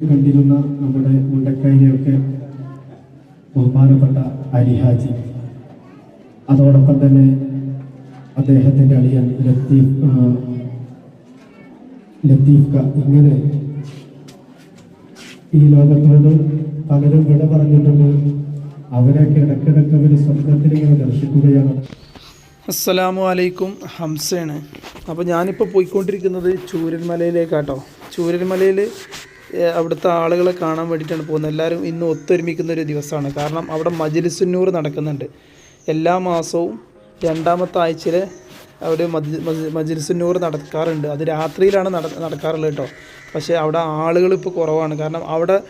കണ്ടിരുന്ന നമ്മുടെ മുണ്ടക്കൈയിലെയൊക്കെ ബഹുമാനപ്പെട്ട അലിഹാജി അതോടൊപ്പം തന്നെ അദ്ദേഹത്തിന്റെ അളിയൻ ലത്തീഫ് ലത്തീഫ് ഇങ്ങനെ ഈ ലോകത്തോട് പലരും വിട പറഞ്ഞിട്ടുണ്ട്. അവരെ കിടക്കിടക്ക് അവർ സ്വപ്നത്തിൽ ഇങ്ങനെ ദർശിക്കുകയാണ്. അസ്സലാമു അലൈക്കും. ഹംസയാണ്. അപ്പോൾ ഞാനിപ്പോൾ പോയിക്കൊണ്ടിരിക്കുന്നത് ചൂരൽമലയിലേക്കാട്ടോ. ചൂരൽമലയിൽ ഏഹ്, അവിടുത്തെ ആളുകളെ കാണാൻ വേണ്ടിയിട്ടാണ് പോകുന്നത്. എല്ലാവരും ഇന്ന് ഒത്തൊരുമിക്കുന്ന ഒരു ദിവസമാണ്. കാരണം അവിടെ മജിലിസുന്നൂർ നടക്കുന്നുണ്ട്. എല്ലാ മാസവും രണ്ടാമത്തെ ആഴ്ചയിൽ അവിടെ മജി മജി- മജിലിസുന്നൂർ നടക്കാറുണ്ട്. അത് രാത്രിയിലാണ് നട നടക്കാറുള്ളത് കേട്ടോ. പക്ഷേ അവിടെ ആളുകൾ ഇപ്പോൾ കുറവാണ്. കാരണം അവിടെ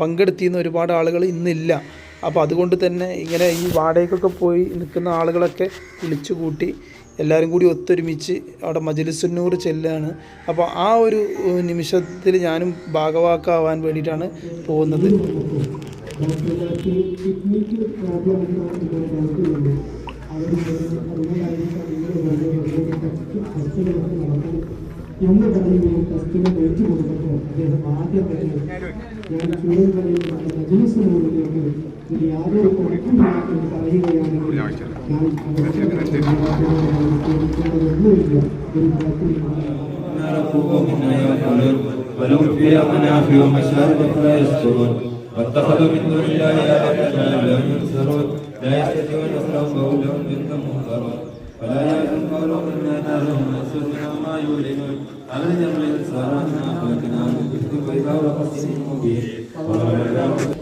പങ്കെടുത്തിരുന്ന ഒരുപാട് ആളുകൾ ഇന്നില്ല. അപ്പോൾ അതുകൊണ്ട് തന്നെ ഇങ്ങനെ ഈ വാടകയ്ക്കൊക്കെ പോയി നിൽക്കുന്ന ആളുകളൊക്കെ വിളിച്ചു കൂട്ടി എല്ലാവരും കൂടി ഒത്തൊരുമിച്ച് അവിടെ മജലിസുന്നൂർ ചെല്ലുകയാണ് അപ്പോൾ ആ ഒരു നിമിഷത്തിൽ ഞാനും ഭാഗവാക്കാവാൻ വേണ്ടിയിട്ടാണ് പോകുന്നത്. അദ്ദേഹം ആദ്യം ഞാൻ ഇത് യാതൊരു കുഴപ്പമില്ല എന്ന് പറയുകയാണെങ്കിൽ ഞാൻ ഒന്നുമില്ല ഒരു കുഴപ്പമില്ല ركوبهم لا يأكلون ولهم فيها منافع ومشارب فلا يشكرون واتخذوا من دون الله آلهة لهم ينصرون لا يستطيعون نصرهم وهم لهم جند مهترون فلا يحزن قولهم إنا نارهم يسرنا ما يعلنون ألم يروا الإنسان أنا خلقناه من ضد فإذا هو خصيم مبين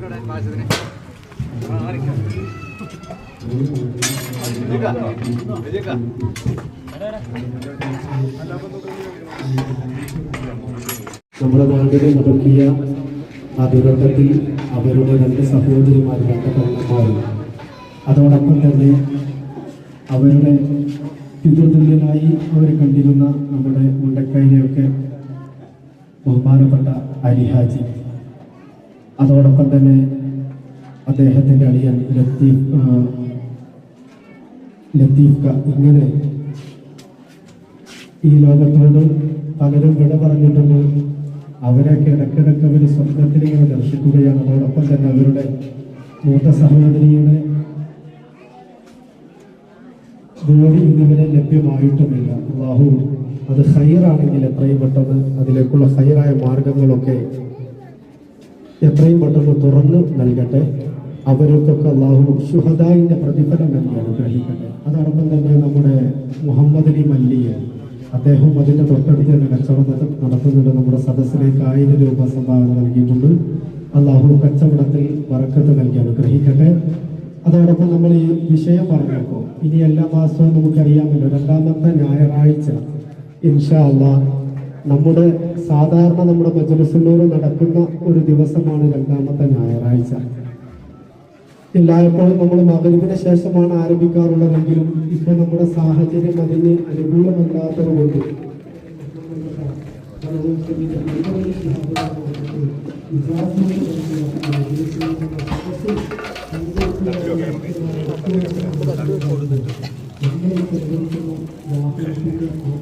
നമ്മുടെ നാടിനെ നടക്കിയ ആ ദുരന്തത്തിൽ അവരുടെ രണ്ട് സഹോദരിമാർ രണ്ട് പെണ്ണന്മാരും അതോടൊപ്പം തന്നെ അവരുടെ പിതൃതുല്യനായി അവർ കണ്ടിരുന്ന നമ്മുടെ മുണ്ടക്കൈയിലെയൊക്കെ ബഹുമാനപ്പെട്ട അലിഹാജി അതോടൊപ്പം തന്നെ അദ്ദേഹത്തിന്റെ അളിയൻ ലത്തീഫ് ലത്തീഫ് ഇങ്ങനെ ഈ ലോകത്തോട് പലരും വിട പറഞ്ഞിട്ടുണ്ട്. അവരെയൊക്കെ ഇടയ്ക്കിടയ്ക്ക് അവർ സ്വപ്നത്തിൽ ഇങ്ങനെ ദർശിക്കുകയാണ്. അതോടൊപ്പം തന്നെ അവരുടെ മൂത്ത സഹോദരിയുടെ ജോലി ഇതുവരെ ലഭ്യമായിട്ടുമില്ല. അള്ളാഹു അത് ഹൈറാണെങ്കിൽ എത്രയും പെട്ടെന്ന് അതിലേക്കുള്ള ഹൈറായ മാർഗങ്ങളൊക്കെ എത്രയും പെട്ടെന്ന് തുറന്ന് നൽകട്ടെ. അവർക്കൊക്കെ അള്ളാഹു ഷുഹദായിന്റെ പ്രതിഫലം എന്ന് അനുഗ്രഹിക്കട്ടെ. അതോടൊപ്പം തന്നെ നമ്മുടെ മുഹമ്മദ് അലി മല്ലിയ അദ്ദേഹം അതിന്റെ തൊട്ടടുത്ത് തന്നെ കച്ചവടം നട- നടത്തുന്നുണ്ട്. നമ്മുടെ സദസ്സിലേക്ക് ആയിരം രൂപ സംഭാവന നൽകിയിട്ടുണ്ട്. അള്ളാഹു കച്ചവടത്തിൽ വറക്കത്ത് നൽകി അനുഗ്രഹിക്കട്ടെ. അതോടൊപ്പം നമ്മൾ ഈ വിഷയം പറഞ്ഞപ്പോൾ ഇനി എല്ലാ മാസവും നമുക്കറിയാമല്ലോ രണ്ടാമത്തെ ഞായറാഴ്ച. ഇൻഷാ അള്ളാ നമ്മുടെ സാധാരണ നമ്മുടെ മജലിസുള്ളൂർ നടക്കുന്ന ഒരു ദിവസമാണ് രണ്ടാമത്തെ ഞായറാഴ്ച. എല്ലായ്പ്പോഴും നമ്മൾ മകരുവിന് ശേഷമാണ് ആരംഭിക്കാറുള്ളതെങ്കിലും ഇപ്പൊ നമ്മുടെ സാഹചര്യം അതിന് അനുകൂലമല്ലാത്തത് കൊണ്ട്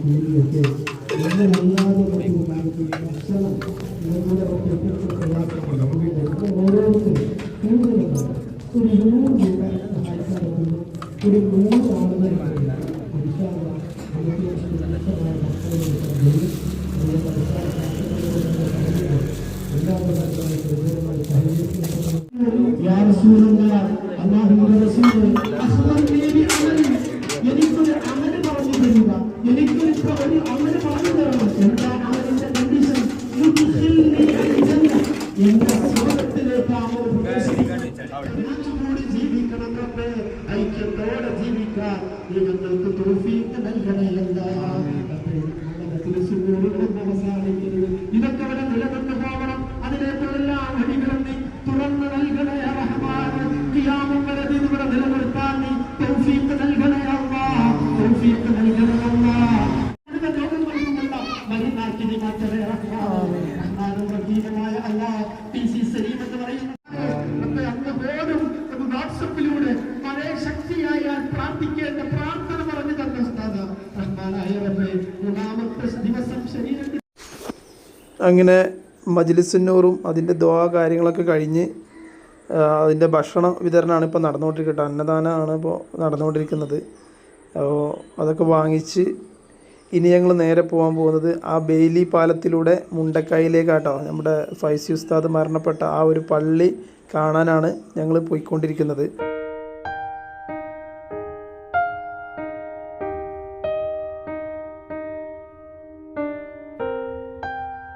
ఏంటంటే ఎన్ని వందల మరియు నాలుగు లక్షల ఇరవై ఒక ఎప్పుడు ప్రజాత్మక నమ్మకం కొన్ని మూడు సహాయకారులు కొన్ని మూడు ఆడదానికి విషయాలు പി സി സലീം എന്ന് പറയുന്നത് അന്ന് പോലും വാട്സപ്പിലൂടെ പഴയ ശക്തിയായാൽ പ്രാർത്ഥിക്കേണ്ട പ്രാർത്ഥന പറഞ്ഞു തന്ന ഉസ്താദ് റഹ്മാനായ റബ്ബെ മൂന്നാമത്തെ ദിവസം ശരീരത്തിൽ അങ്ങനെ മജ്ലിസുന്നൂറും അതിന്റെ ദ്വാ കാര്യങ്ങളൊക്കെ കഴിഞ്ഞ് അതിന്റെ ഭക്ഷണ വിതരണമാണ് ഇപ്പോൾ നടന്നുകൊണ്ടിരിക്കുന്നത്. അന്നദാനമാണ് ഇപ്പോൾ നടന്നുകൊണ്ടിരിക്കുന്നത്. അപ്പോൾ അതൊക്കെ വാങ്ങിച്ച് ഇനി ഞങ്ങൾ നേരെ പോകാൻ പോകുന്നത് ആ ബെയിലി പാലത്തിലൂടെ മുണ്ടക്കായിലേക്കാട്ടോ. നമ്മുടെ ഫൈസി ഉസ്താദ് മരണപ്പെട്ട ആ ഒരു പള്ളി കാണാനാണ് ഞങ്ങൾ പോയിക്കൊണ്ടിരിക്കുന്നത്.